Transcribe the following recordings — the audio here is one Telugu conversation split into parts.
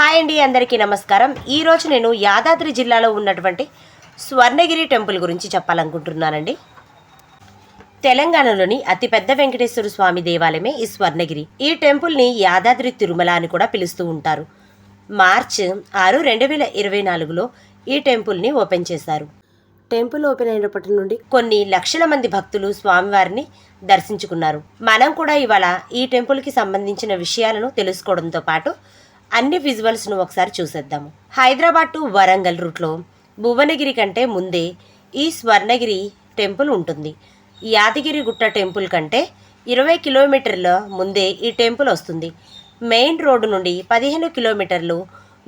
హాయ్ అండి అందరికీ నమస్కారం. ఈరోజు నేను యాదాద్రి జిల్లాలో ఉన్నటువంటి స్వర్ణగిరి టెంపుల్ గురించి చెప్పాలనుకుంటున్నానండి. తెలంగాణలోని అతిపెద్ద వెంకటేశ్వర స్వామి దేవాలయమే ఈ స్వర్ణగిరి. ఈ టెంపుల్ని యాదాద్రి తిరుమల అని కూడా పిలుస్తూ ఉంటారు. మార్చ్ ఆరు రెండు వేల ఇరవై నాలుగులో ఈ టెంపుల్ని ఓపెన్ చేశారు. టెంపుల్ ఓపెన్ అయినప్పటి నుండి కొన్ని లక్షల మంది భక్తులు స్వామివారిని దర్శించుకున్నారు. మనం కూడా ఇవాళ ఈ టెంపుల్కి సంబంధించిన విషయాలను తెలుసుకోవడంతో పాటు అన్ని విజువల్స్ను ఒకసారి చూసేద్దాము. హైదరాబాద్ టు వరంగల్ రూట్లో భువనగిరి కంటే ముందే ఈ స్వర్ణగిరి టెంపుల్ ఉంటుంది. యాదగిరి గుట్ట టెంపుల్ కంటే ఇరవై కిలోమీటర్ల ముందే ఈ టెంపుల్ వస్తుంది. మెయిన్ రోడ్డు నుండి పదిహేను కిలోమీటర్లు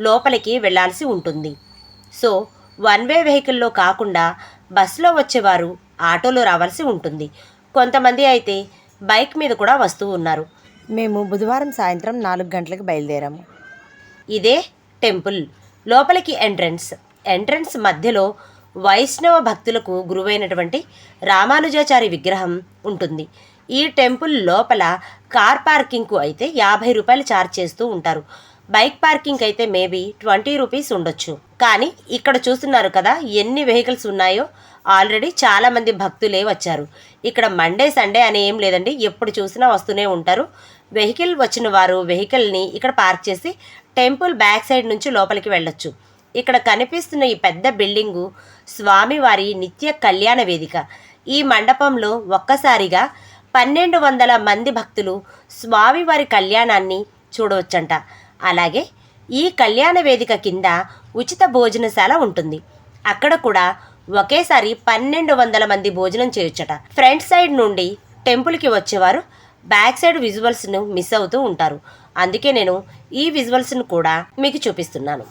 లోపలికి వెళ్ళాల్సి ఉంటుంది. సో వన్ వే వెహికల్లో కాకుండా బస్సులో వచ్చేవారు ఆటోలో రావాల్సి ఉంటుంది. కొంతమంది అయితే బైక్ మీద కూడా వస్తూ ఉన్నారు. మేము బుధవారం సాయంత్రం నాలుగు గంటలకు బయలుదేరాము. ఇదే టెంపుల్. లోపలికి ఎంట్రన్స్. ఎంట్రన్స్ మధ్యలో వైష్ణవ భక్తులకు గురువైనటువంటి రామానుజాచారి విగ్రహం ఉంటుంది. ఈ టెంపుల్ లోపల కార్ పార్కింగ్కు అయితే యాభై రూపాయలు ఛార్జ్ చేస్తూ ఉంటారు. బైక్ పార్కింగ్ అయితే మేబీ ట్వంటీ రూపీస్ ఉండొచ్చు. కానీ ఇక్కడ చూస్తున్నారు కదా ఎన్ని వెహికల్స్ ఉన్నాయో ఆల్రెడీ చాలామంది భక్తులే వచ్చారు. ఇక్కడ మండే సండే అని ఏం లేదండి. ఎప్పుడు చూసినా వస్తూనే ఉంటారు. వెహికల్ వచ్చిన వారు వెహికల్ని ఇక్కడ పార్క్ చేసి టెంపుల్ బ్యాక్ సైడ్ నుంచి లోపలికి వెళ్ళొచ్చు. ఇక్కడ కనిపిస్తున్న ఈ పెద్ద బిల్డింగు స్వామివారి నిత్య కళ్యాణ వేదిక. ఈ మండపంలో ఒక్కసారిగా పన్నెండు వందల మంది భక్తులు స్వామివారి కళ్యాణాన్ని చూడవచ్చంట. అలాగే ఈ కళ్యాణ వేదిక కింద ఉచిత భోజనశాల ఉంటుంది. అక్కడ కూడా ఒకేసారి పన్నెండు వందల మంది భోజనం చేయొచ్చట. ఫ్రంట్ సైడ్ నుండి టెంపుల్కి వచ్చేవారు బ్యాక్ సైడ్ విజువల్స్ను మిస్ అవుతూ ఉంటారు. అందుకే నేను ఈ విజువల్స్ను కూడా మీకు చూపిస్తున్నాను.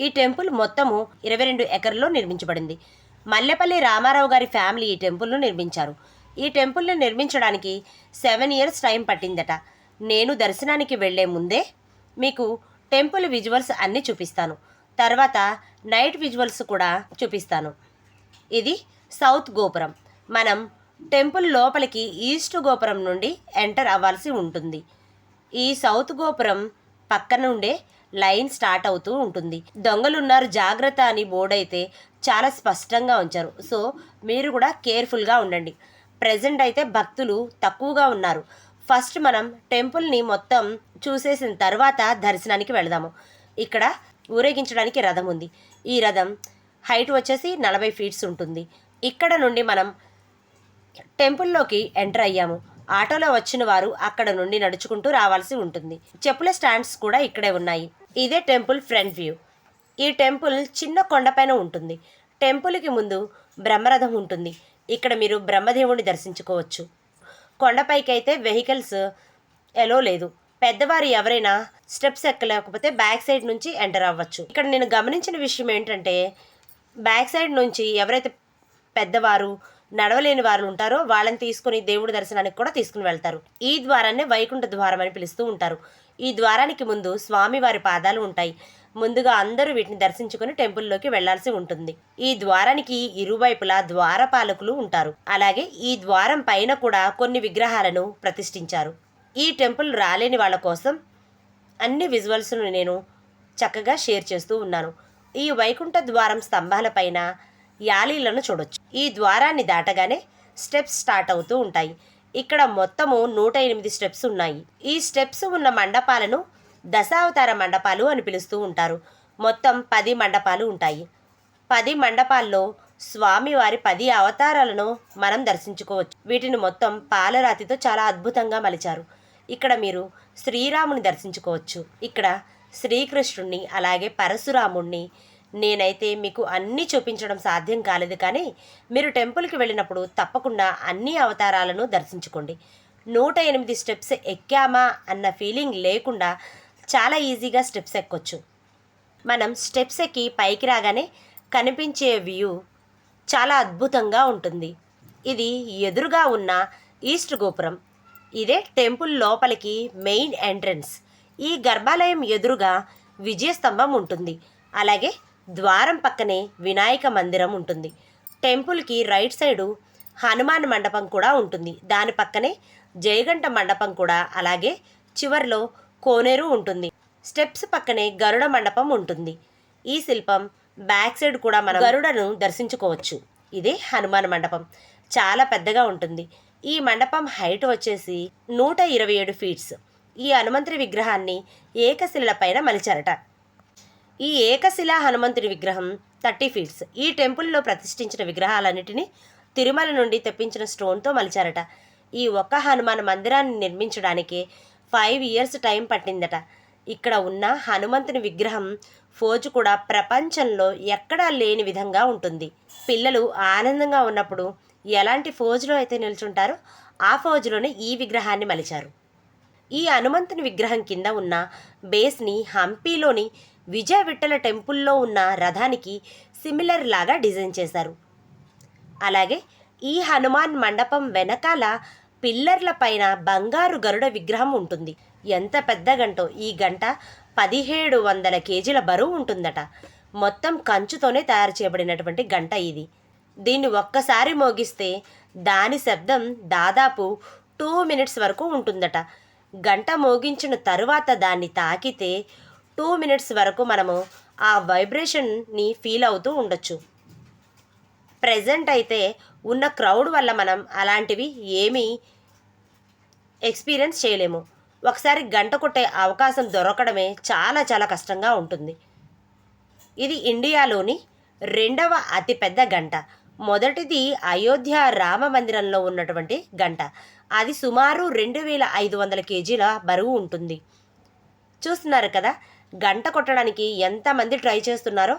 ఈ టెంపుల్ మొత్తము ఇరవై రెండు ఎకర్లో నిర్మించబడింది. మల్లెపల్లి రామారావు గారి ఫ్యామిలీ ఈ టెంపుల్ను నిర్మించారు. ఈ టెంపుల్ని నిర్మించడానికి సెవెన్ ఇయర్స్ టైం పట్టిందట. నేను దర్శనానికి వెళ్ళే ముందే మీకు టెంపుల్ విజువల్స్ అన్నీ చూపిస్తాను. తర్వాత నైట్ విజువల్స్ కూడా చూపిస్తాను. ఇది సౌత్ గోపురం. మనం టెంపుల్ లోపలికి ఈస్ట్ గోపురం నుండి ఎంటర్ అవ్వాల్సి ఉంటుంది. ఈ సౌత్ గోపురం పక్క నుండే లైన్ స్టార్ట్ అవుతూ ఉంటుంది. దొంగలున్నారు జాగ్రత్త అని బోర్డు అయితే చాలా స్పష్టంగా ఉంచారు. సో మీరు కూడా కేర్ఫుల్గా ఉండండి. ప్రజెంట్ అయితే భక్తులు తక్కువగా ఉన్నారు. ఫస్ట్ మనం టెంపుల్ని మొత్తం చూసేసిన తర్వాత దర్శనానికి వెళదాము. ఇక్కడ ఊరేగించడానికి రథం ఉంది. ఈ రథం హైట్ వచ్చేసి నలభై ఫీట్స్ ఉంటుంది. ఇక్కడ నుండి మనం టెంపుల్లోకి ఎంటర్ అయ్యాము. ఆటోలో వచ్చిన వారు అక్కడ నుండి నడుచుకుంటూ రావాల్సి ఉంటుంది. చెప్పుల స్టాండ్స్ కూడా ఇక్కడే ఉన్నాయి. ఇదే టెంపుల్ ఫ్రంట్ వ్యూ. ఈ టెంపుల్ చిన్న కొండపైన ఉంటుంది. టెంపుల్కి ముందు బ్రహ్మరథం ఉంటుంది. ఇక్కడ మీరు బ్రహ్మదేవుని దర్శించుకోవచ్చు. కొండపైకి అయితే వెహికల్స్ ఎలో లేదు. పెద్దవారు ఎవరైనా స్టెప్స్ ఎక్కలేకపోతే బ్యాక్ సైడ్ నుంచి ఎంటర్ అవ్వచ్చు. ఇక్కడ నేను గమనించిన విషయం ఏంటంటే బ్యాక్ సైడ్ నుంచి ఎవరైతే పెద్దవారు నడవలేని వారు ఉంటారో వాళ్ళని తీసుకుని దేవుడి దర్శనానికి కూడా తీసుకుని వెళ్తారు. ఈ ద్వారాన్ని వైకుంఠ ద్వారం అని పిలుస్తూ ఉంటారు. ఈ ద్వారానికి ముందు స్వామివారి పాదాలు ఉంటాయి. ముందుగా అందరూ వీటిని దర్శించుకుని టెంపుల్లోకి వెళ్ళాల్సి ఉంటుంది. ఈ ద్వారానికి ఇరువైపులా ద్వారపాలకులు ఉంటారు. అలాగే ఈ ద్వారం పైన కూడా కొన్ని విగ్రహాలను ప్రతిష్ఠించారు. ఈ టెంపుల్ రాలేని వాళ్ళ కోసం అన్ని విజువల్స్ను నేను చక్కగా షేర్ చేస్తూ ఉన్నాను. ఈ వైకుంఠ ద్వారం స్తంభాలపైన యాలీలను చూడొచ్చు. ఈ ద్వారాన్ని దాటగానే స్టెప్స్ స్టార్ట్ అవుతూ ఉంటాయి. ఇక్కడ మొత్తము నూట ఎనిమిది స్టెప్స్ ఉన్నాయి. ఈ స్టెప్స్ ఉన్న మండపాలను దశావతార మండపాలు అని పిలుస్తూ ఉంటారు. మొత్తం పది మండపాలు ఉంటాయి. పది మండపాల్లో స్వామివారి పది అవతారాలను మనం దర్శించుకోవచ్చు. వీటిని మొత్తం పాలరాతితో చాలా అద్భుతంగా మలిచారు. ఇక్కడ మీరు శ్రీరాముని దర్శించుకోవచ్చు. ఇక్కడ శ్రీకృష్ణుణ్ణి అలాగే పరశురాముణ్ణి నేనైతే మీకు అన్నీ చూపించడం సాధ్యం కాలేదు కానీ మీరు టెంపుల్కి వెళ్ళినప్పుడు తప్పకుండా అన్ని అవతారాలను దర్శించుకోండి. నూట ఎనిమిది స్టెప్స్ ఎక్కామా అన్న ఫీలింగ్ లేకుండా చాలా ఈజీగా స్టెప్స్ ఎక్కొచ్చు. మనం స్టెప్స్ ఎక్కి పైకి రాగానే కనిపించే వ్యూ చాలా అద్భుతంగా ఉంటుంది. ఇది ఎదురుగా ఉన్న ఈస్ట్ గోపురం. ఇదే టెంపుల్ లోపలికి మెయిన్ ఎంట్రన్స్. ఈ గర్భాలయం ఎదురుగా విజయస్తంభం ఉంటుంది. అలాగే ద్వారం పక్కనే వినాయక మందిరం ఉంటుంది. టెంపుల్కి రైట్ సైడు హనుమాన్ మండపం కూడా ఉంటుంది. దాని పక్కనే జయగంట మండపం కూడా అలాగే చివర్లో కోనేరు ఉంటుంది. స్టెప్స్ పక్కనే గరుడ మండపం ఉంటుంది. ఈ శిల్పం బ్యాక్ సైడ్ కూడా మనం గరుడను దర్శించుకోవచ్చు. ఇదే హనుమాన్ మండపం. చాలా పెద్దగా ఉంటుంది. ఈ మండపం హైట్ వచ్చేసి నూట ఇరవై ఏడు ఫీట్స్. ఈ హనుమంతుడి విగ్రహాన్ని ఏకశిలపైన మలిచారట. ఈ ఏకశిలా హనుమంతుడి విగ్రహం థర్టీ ఫీట్స్. ఈ టెంపుల్లో ప్రతిష్ఠించిన విగ్రహాలన్నిటినీ తిరుమల నుండి తెప్పించిన స్టోన్తో మలిచారట. ఈ ఒక్క హనుమాన్ మందిరాన్ని నిర్మించడానికి ఫైవ్ ఇయర్స్ టైం పట్టిందట. ఇక్కడ ఉన్న హనుమంతుని విగ్రహం ఫోజు కూడా ప్రపంచంలో ఎక్కడా లేని విధంగా ఉంటుంది. పిల్లలు ఆనందంగా ఉన్నప్పుడు ఎలాంటి ఫోజులో అయితే నిల్చుంటారో ఆ ఫోజులోనే ఈ విగ్రహాన్ని మలిచారు. ఈ హనుమంతుని విగ్రహం కింద ఉన్న బేస్ని హంపీలోని విజయ విఠల టెంపుల్లో ఉన్న రథానికి సిమిలర్ లాగా డిజైన్ చేశారు. అలాగే ఈ హనుమాన్ మండపం వెనకాల పిల్లర్ల పైన బంగారు గరుడ విగ్రహం ఉంటుంది. ఎంత పెద్ద గంటో ఈ గంట పదిహేడు వందల కేజీల బరువు ఉంటుందట. మొత్తం కంచుతోనే తయారు చేయబడినటువంటి గంట ఇది. దీన్ని ఒక్కసారి మోగిస్తే దాని శబ్దం దాదాపు టూ మినిట్స్ వరకు ఉంటుందట. గంట మోగించిన తరువాత దాన్ని తాకితే టూ మినిట్స్ వరకు మనము ఆ వైబ్రేషన్ని ఫీల్ అవుతూ ఉండొచ్చు. ప్రజెంట్ అయితే ఉన్న క్రౌడ్ వల్ల మనం అలాంటివి ఏమీ ఎక్స్పీరియన్స్ చేయలేము. ఒకసారి గంట కొట్టే అవకాశం దొరకడమే చాలా చాలా కష్టంగా ఉంటుంది. ఇది ఇండియాలోని రెండవ అతిపెద్ద గంట. మొదటిది అయోధ్య రామ మందిరంలో ఉన్నటువంటి గంట. అది సుమారు రెండు వేల ఐదు వందల కేజీల బరువు ఉంటుంది. చూస్తున్నారు కదా? గంట కొట్టడానికి ఎంతమంది ట్రై చేస్తున్నారో?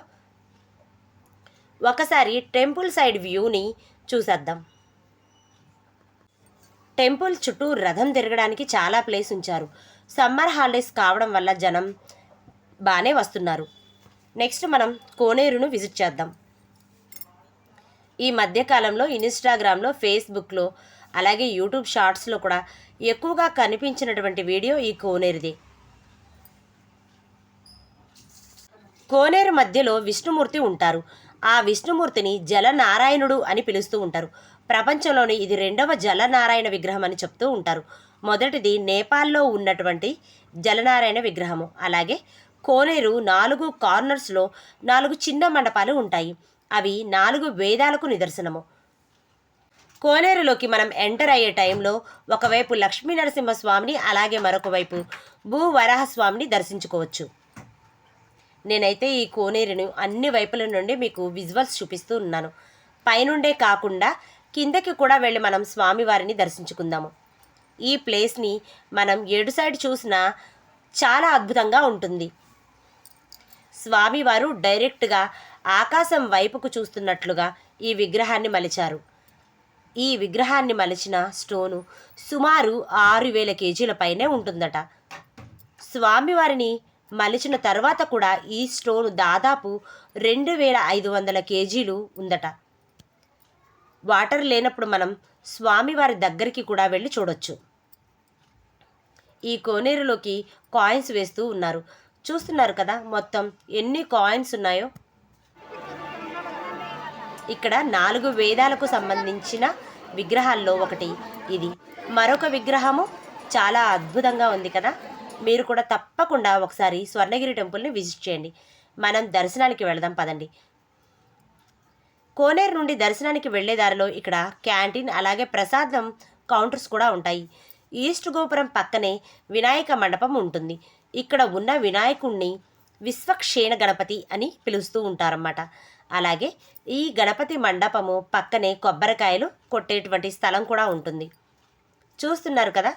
ఒకసారి టెంపుల్ సైడ్ వ్యూని చూసేద్దాం. టెంపుల్ చుట్టూ రథం తిరగడానికి చాలా ప్లేస్ ఉంచారు. సమ్మర్ హాలిడేస్ కావడం వల్ల జనం బాగానే వస్తున్నారు. నెక్స్ట్ మనం కోనేరును విజిట్ చేద్దాం. ఈ మధ్యకాలంలో ఇన్స్టాగ్రామ్లో ఫేస్బుక్లో అలాగే యూట్యూబ్ షార్ట్స్లో కూడా ఎక్కువగా కనిపించినటువంటి వీడియో ఈ కోనేరుది. కోనేరు మధ్యలో విష్ణుమూర్తి ఉంటారు. ఆ విష్ణుమూర్తిని జలనారాయణుడు అని పిలుస్తూ ఉంటారు. ప్రపంచంలోని ఇది రెండవ జలనారాయణ విగ్రహం అని చెప్తూ ఉంటారు. మొదటిది నేపాల్లో ఉన్నటువంటి జలనారాయణ విగ్రహము. అలాగే కోనేరు నాలుగు కార్నర్స్లో నాలుగు చిన్న మండపాలు ఉంటాయి. అవి నాలుగు వేదాలకు నిదర్శనము. కోనేరులోకి మనం ఎంటర్ అయ్యే టైంలో ఒకవైపు లక్ష్మీ నరసింహస్వామిని అలాగే మరొక వైపు భూవరాహస్వామిని దర్శించుకోవచ్చు. నేనైతే ఈ కోనేరును అన్ని వైపుల నుండి మీకు విజువల్స్ చూపిస్తూ ఉన్నాను. పైనుండే కాకుండా కిందకి కూడా వెళ్ళి మనం స్వామివారిని దర్శించుకుందాము. ఈ ప్లేస్ని మనం ఏడు సైడ్ చూసినా చాలా అద్భుతంగా ఉంటుంది. స్వామివారు డైరెక్ట్గా ఆకాశం వైపుకు చూస్తున్నట్లుగా ఈ విగ్రహాన్ని మలిచారు. ఈ విగ్రహాన్ని మలిచిన స్టోను సుమారు ఆరు వేల కేజీల పైనే ఉంటుందట. స్వామివారిని మలిచిన తర్వాత కూడా ఈ స్టోన్ దాదాపు రెండు వేల ఐదు వందల కేజీలు ఉందట. వాటర్ లేనప్పుడు మనం స్వామివారి దగ్గరికి కూడా వెళ్ళి చూడొచ్చు. ఈ కోనేరులోకి కాయిన్స్ వేస్తూ ఉన్నారు. చూస్తున్నారు కదా మొత్తం ఎన్ని కాయిన్స్ ఉన్నాయో? ఇక్కడ నాలుగు వేదాలకు సంబంధించిన విగ్రహాల్లో ఒకటి. ఇది మరొక విగ్రహము. చాలా అద్భుతంగా ఉంది కదా? మీరు కూడా తప్పకుండా ఒకసారి స్వర్ణగిరి టెంపుల్ని విజిట్ చేయండి. మనం దర్శనానికి వెళదాం పదండి. కోనేరు నుండి దర్శనానికి వెళ్ళే దారిలో ఇక్కడ క్యాంటీన్ అలాగే ప్రసాదం కౌంటర్స్ కూడా ఉంటాయి. ఈస్ట్ గోపురం పక్కనే వినాయక మండపం ఉంటుంది. ఇక్కడ ఉన్న వినాయకుణ్ణి విశ్వక్షేణ గణపతి అని పిలుస్తూ ఉంటారన్నమాట. అలాగే ఈ గణపతి మండపము పక్కనే కొబ్బరికాయలు కొట్టేటువంటి స్థలం కూడా ఉంటుంది. చూస్తున్నారు కదా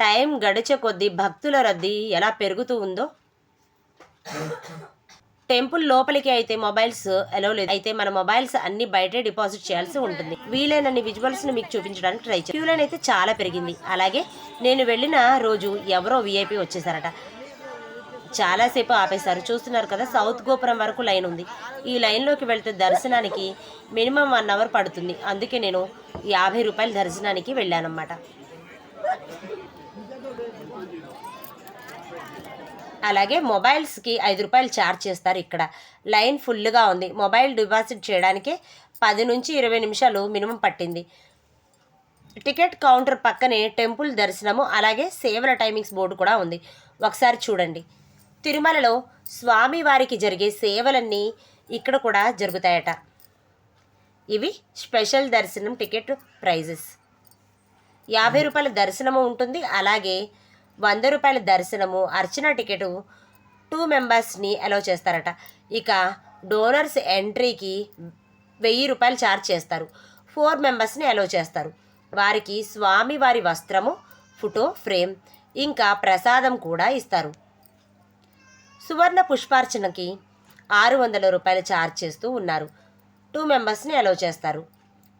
టైం గడిచే కొద్దీ భక్తుల రద్దీ ఎలా పెరుగుతూ ఉందో? టెంపుల్ లోపలికి అయితే మొబైల్స్ అలో లేదు. అయితే మన మొబైల్స్ అన్ని బయటే డిపాజిట్ చేయాల్సి ఉంటుంది. వీలైనన్ని విజువల్స్ని మీకు చూపించడానికి ట్రై క్యూ లైన్ అయితే చాలా పెరిగింది. అలాగే నేను వెళ్ళిన రోజు ఎవరో విఐపి వచ్చేసారట. చాలాసేపు ఆపేశారు. చూస్తున్నారు కదా సౌత్ గోపురం వరకు లైన్ ఉంది. ఈ లైన్లోకి వెళ్తే దర్శనానికి మినిమం వన్ అవర్ పడుతుంది. అందుకే నేను యాభై రూపాయల దర్శనానికి వెళ్ళానన్నమాట. అలాగే మొబైల్స్కి ఐదు రూపాయలు ఛార్జ్ చేస్తారు ఇక్కడ. లైన్ ఫుల్గా ఉంది. మొబైల్ డిపాజిట్ చేయడానికి పది నుంచి ఇరవై నిమిషాలు మినిమం పట్టింది. టికెట్ కౌంటర్ పక్కనే టెంపుల్ దర్శనము అలాగే సేవల టైమింగ్స్ బోర్డు కూడా ఉంది. ఒకసారి చూడండి. తిరుమలలో స్వామివారికి జరిగే సేవలన్నీ ఇక్కడ కూడా జరుగుతాయట. ఇవి స్పెషల్ దర్శనం టికెట్ ప్రైజెస్. యాభై రూపాయల దర్శనము ఉంటుంది. అలాగే వంద రూపాయల దర్శనము అర్చన టికెట్ టూ మెంబర్స్ని అలో చేస్తారట. ఇక డోనర్స్ ఎంట్రీకి వెయ్యి రూపాయలు ఛార్జ్ చేస్తారు. ఫోర్ మెంబర్స్ని అలో చేస్తారు. వారికి స్వామివారి వస్త్రము ఫోటో ఫ్రేమ్ ఇంకా ప్రసాదం కూడా ఇస్తారు. సువర్ణ పుష్పార్చనకి ఆరు వందల రూపాయలు ఛార్జ్ చేస్తూ ఉన్నారు. టూ మెంబర్స్ని అలో చేస్తారు.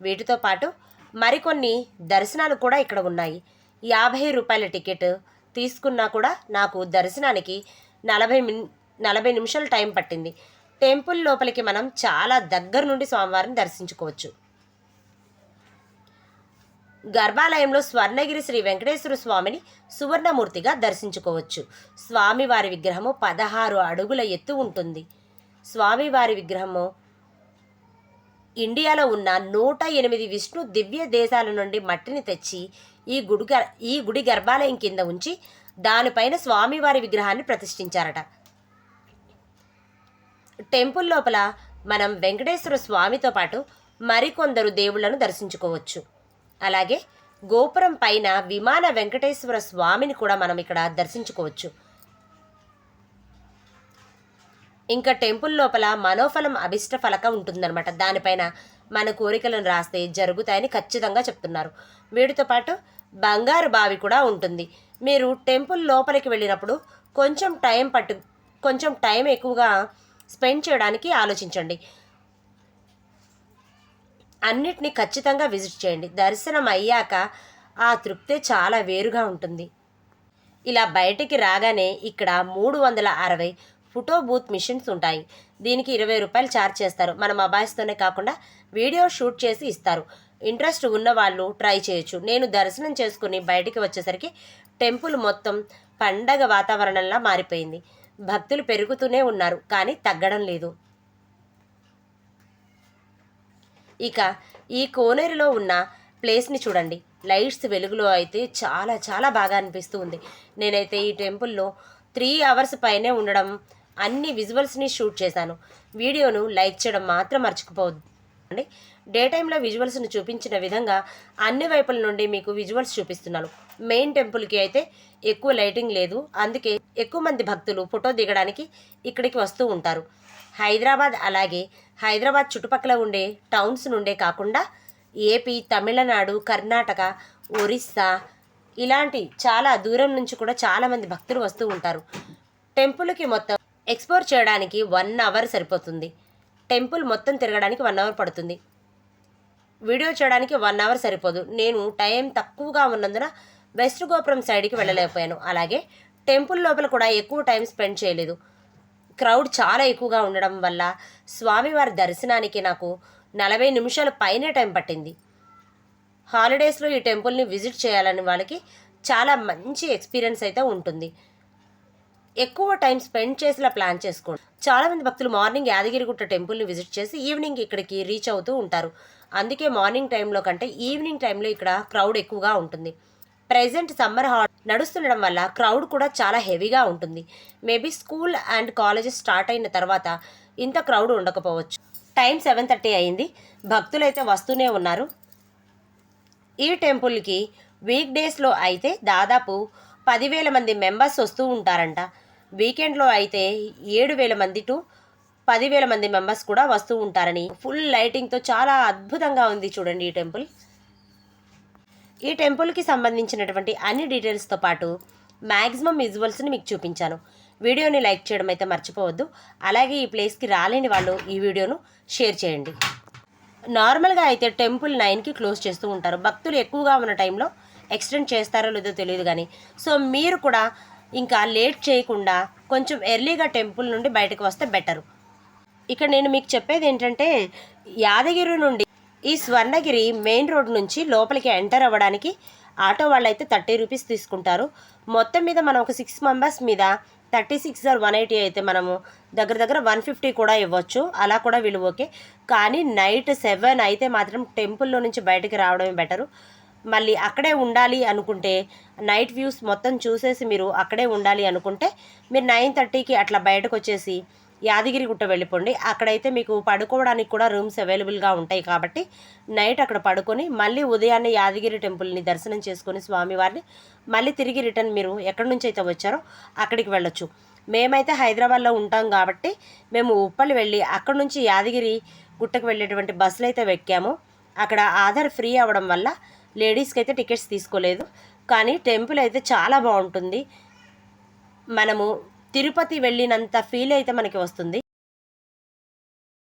వీటితో పాటు మరికొన్ని దర్శనాలు కూడా ఇక్కడ ఉన్నాయి. యాభై రూపాయల టికెట్ తీసుకున్నా కూడా నాకు దర్శనానికి నలభై మిన్ నలభై నిమిషాలు టైం పట్టింది. టెంపుల్ లోపలికి మనం చాలా దగ్గర నుండి స్వామివారిని దర్శించుకోవచ్చు. గర్భాలయంలో స్వర్ణగిరి శ్రీ వెంకటేశ్వర స్వామిని సువర్ణమూర్తిగా దర్శించుకోవచ్చు. స్వామివారి విగ్రహము పదహారు అడుగుల ఎత్తు ఉంటుంది. స్వామివారి విగ్రహము ఇండియాలో ఉన్న నూట ఎనిమిది విష్ణు దివ్య దేశాల నుండి మట్టిని తెచ్చి ఈ గుడి ఈ గుడి గర్భాలయం కింద ఉంచి దానిపైన స్వామివారి విగ్రహాన్ని ప్రతిష్ఠించారట. టెంపుల్ లోపల మనం వెంకటేశ్వర స్వామితో పాటు మరికొందరు దేవుళ్ళను దర్శించుకోవచ్చు. అలాగే గోపురం పైన విమాన వెంకటేశ్వర స్వామిని కూడా మనం ఇక్కడ దర్శించుకోవచ్చు. ఇంకా టెంపుల్ లోపల మనోఫలం అభిష్ట ఫలక ఉంటుందన్నమాట. దానిపైన మన కోరికలను రాస్తే జరుగుతాయని ఖచ్చితంగా చెప్తున్నారు. వీటితో పాటు బంగారు బావి కూడా ఉంటుంది. మీరు టెంపుల్ లోపలికి వెళ్ళినప్పుడు కొంచెం టైం పట్టు కొంచెం టైం ఎక్కువగా స్పెండ్ చేయడానికి ఆలోచించండి. అన్నిటినీ ఖచ్చితంగా విజిట్ చేయండి. దర్శనం అయ్యాక ఆ తృప్తే చాలా వేరుగా ఉంటుంది. ఇలా బయటికి రాగానే ఇక్కడ మూడు వందల అరవై ఫోటో బూత్ మిషన్స్ ఉంటాయి. దీనికి ఇరవై రూపాయలు ఛార్జ్ చేస్తారు. మన మొబైల్స్తోనే కాకుండా వీడియో షూట్ చేసి ఇస్తారు. ఇంట్రెస్ట్ ఉన్న వాళ్ళు ట్రై చేయొచ్చు. నేను దర్శనం చేసుకుని బయటికి వచ్చేసరికి టెంపుల్ మొత్తం పండగ వాతావరణంలా మారిపోయింది. భక్తులు పెరుగుతూనే ఉన్నారు కానీ తగ్గడం లేదు. ఇక ఈ కోనేరులో ఉన్న ప్లేస్ని చూడండి. లైట్స్ వెలుగులో అయితే చాలా చాలా బాగా అనిపిస్తూ ఉంది. నేనైతే ఈ టెంపుల్లో త్రీ అవర్స్ పైనే ఉండడం అన్ని విజువల్స్ని షూట్ చేశాను. వీడియోను లైక్ చేయడం మాత్రం మర్చిపోవద్దు అండి డే టైంలో విజువల్స్ను చూపించిన విధంగా అన్ని వైపుల నుండి మీకు విజువల్స్ చూపిస్తున్నాను. మెయిన్ టెంపుల్కి అయితే ఎక్కువ లైటింగ్ లేదు. అందుకే ఎక్కువ మంది భక్తులు ఫోటో దిగడానికి ఇక్కడికి వస్తూ ఉంటారు. హైదరాబాద్ అలాగే హైదరాబాద్ చుట్టుపక్కల ఉండే టౌన్స్ నుండే కాకుండా ఏపీ తమిళనాడు కర్ణాటక ఒరిస్సా ఇలాంటి చాలా దూరం నుంచి కూడా చాలామంది భక్తులు వస్తూ ఉంటారు. టెంపుల్కి మొత్తం ఎక్స్ప్లోర్ చేయడానికి వన్ అవర్ సరిపోతుంది. టెంపుల్ మొత్తం తిరగడానికి వన్ అవర్ పడుతుంది. వీడియో చేయడానికి వన్ అవర్ సరిపోదు. నేను టైం తక్కువగా ఉన్నందున వెస్ట్ గోపురం సైడ్కి వెళ్ళలేకపోయాను. అలాగే టెంపుల్ లోపల కూడా ఎక్కువ టైం స్పెండ్ చేయలేదు. క్రౌడ్ చాలా ఎక్కువగా ఉండడం వల్ల స్వామివారి దర్శనానికి నాకు నలభై నిమిషాల పైనే టైం పట్టింది. హాలిడేస్లో ఈ టెంపుల్ని విజిట్ చేయాలని వాళ్ళకి చాలా మంచి ఎక్స్పీరియన్స్ అయితే ఉంటుంది. ఎక్కువ టైం స్పెండ్ చేసేలా ప్లాన్ చేసుకోండి. చాలామంది భక్తులు మార్నింగ్ యాదగిరిగుట్ట టెంపుల్ని విజిట్ చేసి ఈవినింగ్ ఇక్కడికి రీచ్ అవుతూ ఉంటారు. అందుకే మార్నింగ్ టైంలో కంటే ఈవినింగ్ టైంలో ఇక్కడ క్రౌడ్ ఎక్కువగా ఉంటుంది. ప్రెజెంట్ సమ్మర్ హాల్ నడుస్తుండడం వల్ల క్రౌడ్ కూడా చాలా హెవీగా ఉంటుంది. Maybe school and colleges start అయిన తర్వాత ఇంత క్రౌడ్ ఉండకపోవచ్చు. టైం సెవెన్ థర్టీ అయింది. భక్తులైతే వస్తూనే ఉన్నారు. ఈ టెంపుల్కి వీక్ డేస్లో అయితే దాదాపు పదివేల మంది మెంబర్స్ వస్తూ ఉంటారంట. వీకెండ్లో అయితే ఏడు వేల మంది టు పదివేల మంది మెంబర్స్ కూడా వస్తూ ఉంటారని ఫుల్ లైటింగ్తో చాలా అద్భుతంగా ఉంది చూడండి ఈ టెంపుల్. ఈ టెంపుల్కి సంబంధించినటువంటి అన్ని డీటెయిల్స్తో పాటు మ్యాక్సిమం విజువల్స్ని మీకు చూపించాను. వీడియోని లైక్ చేయడం అయితే మర్చిపోవద్దు. అలాగే ఈ ప్లేస్కి రాలేని వాళ్ళు ఈ వీడియోను షేర్ చేయండి. నార్మల్గా అయితే టెంపుల్ నైన్కి క్లోజ్ చేస్తూ ఉంటారు. భక్తులు ఎక్కువగా ఉన్న టైంలో ఎక్స్టెండ్ చేస్తారో లేదో తెలియదు కానీ సో మీరు కూడా ఇంకా లేట్ చేయకుండా కొంచెం ఎర్లీగా టెంపుల్ నుండి బయటకు వస్తే బెటరు. ఇక్కడ నేను మీకు చెప్పేది ఏంటంటే యాదగిరి నుండి ఈ స్వర్ణగిరి మెయిన్ రోడ్ నుంచి లోపలికి ఎంటర్ అవ్వడానికి ఆటో వాళ్ళైతే థర్టీ రూపీస్ తీసుకుంటారు. మొత్తం మీద మనం ఒక సిక్స్ మెంబర్స్ మీద thirty six or one eighty అయితే మనము దగ్గర దగ్గర వన్ ఫిఫ్టీ కూడా ఇవ్వచ్చు. అలా కూడా విలువ ఓకే. కానీ నైట్ సెవెన్ అయితే మాత్రం టెంపుల్లో నుంచి బయటకు రావడమే బెటరు. మళ్ళీ అక్కడే ఉండాలి అనుకుంటే నైట్ వ్యూస్ మొత్తం చూసేసి మీరు అక్కడే ఉండాలి అనుకుంటే మీరు నైన్ థర్టీకి అట్లా బయటకు వచ్చేసి యాదగిరి గుట్ట వెళ్ళిపోండి. అక్కడైతే మీకు పడుకోవడానికి కూడా రూమ్స్ అవైలబుల్గా ఉంటాయి కాబట్టి నైట్ అక్కడ పడుకొని మళ్ళీ ఉదయాన్నే యాదగిరి టెంపుల్ని దర్శనం చేసుకొని స్వామివారిని మళ్ళీ తిరిగి రిటర్న్ మీరు ఎక్కడి నుంచి అయితే వచ్చారో అక్కడికి వెళ్ళొచ్చు. మేమైతే హైదరాబాద్లో ఉంటాం కాబట్టి మేము ఉప్పలి వెళ్ళి అక్కడ నుంచి యాదగిరి గుట్టకు వెళ్ళేటువంటి బస్సులు అయితే ఎక్కాము. అక్కడ ఆధార్ ఫ్రీ అవ్వడం వల్ల లేడీస్కి అయితే టికెట్స్ తీసుకోలేదు. కానీ టెంపుల్ అయితే చాలా బాగుంటుంది. మనము తిరుపతి వెళ్ళినంత ఫీల్ అయితే మనకి వస్తుంది.